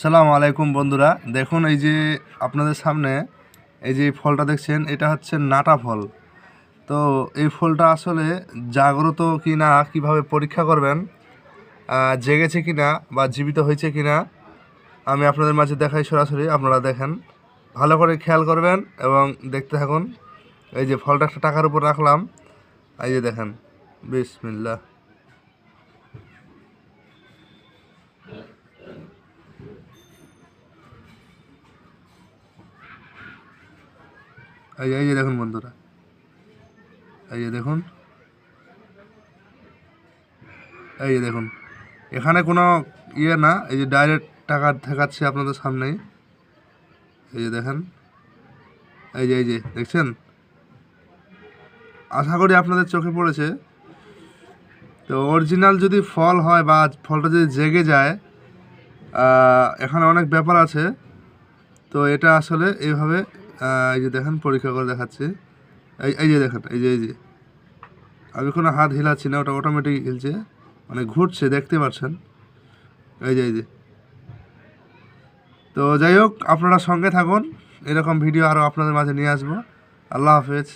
সালাম আলাইকুম বন্ধুরা। দেখুন এই যে আপনাদের সামনে এই যে ফলটা দেখছেন, এটা হচ্ছে নাটা ফল। তো এই ফলটা আসলে জাগ্রত কি না কীভাবে পরীক্ষা করবেন জেগেছে কি না বা জীবিত হয়েছে কি না আমি আপনাদের মাঝে দেখাই সরাসরি, আপনারা দেখেন। ভালো করে খেয়াল করবেন এবং দেখতে থাকুন। এই যে ফলটা একটা টাকার উপর রাখলাম। এই যে দেখেন বিসমিল্লা এই যে এই যে দেখুন বন্ধুরা। এই যে দেখুন। এই যে দেখুন। এখানে কোনো ইয়ে না, এই যে ডাইরেক্ট টাকা দেখাচ্ছে আপনাদের সামনেই। এই যে দেখেন। এই যে এই যে, দেখছেন? আশা করি আপনাদের চোখে পড়েছে। তো অরিজিনাল যদি ফল হয় বা ফলটা যদি জেগে যায় এখানে অনেক ব্যাপার আছে। তো এটা আসলে এইভাবে এই যে দেখেন, পরীক্ষা করে দেখাচ্ছি। এই এই যে দেখেন, এই যে এই যে। আমি কোনো হাত হিলাচ্ছি না, ওটা অটোমেটিক হিলছে। মানে ঘুরছে, দেখতে পাচ্ছেন? এই যে এই যে। তো যাই হোক, আপনারা সঙ্গে থাকুন। এরকম ভিডিও আরও আপনাদের মাঝে নিয়ে আসব। আল্লাহ হাফেজ।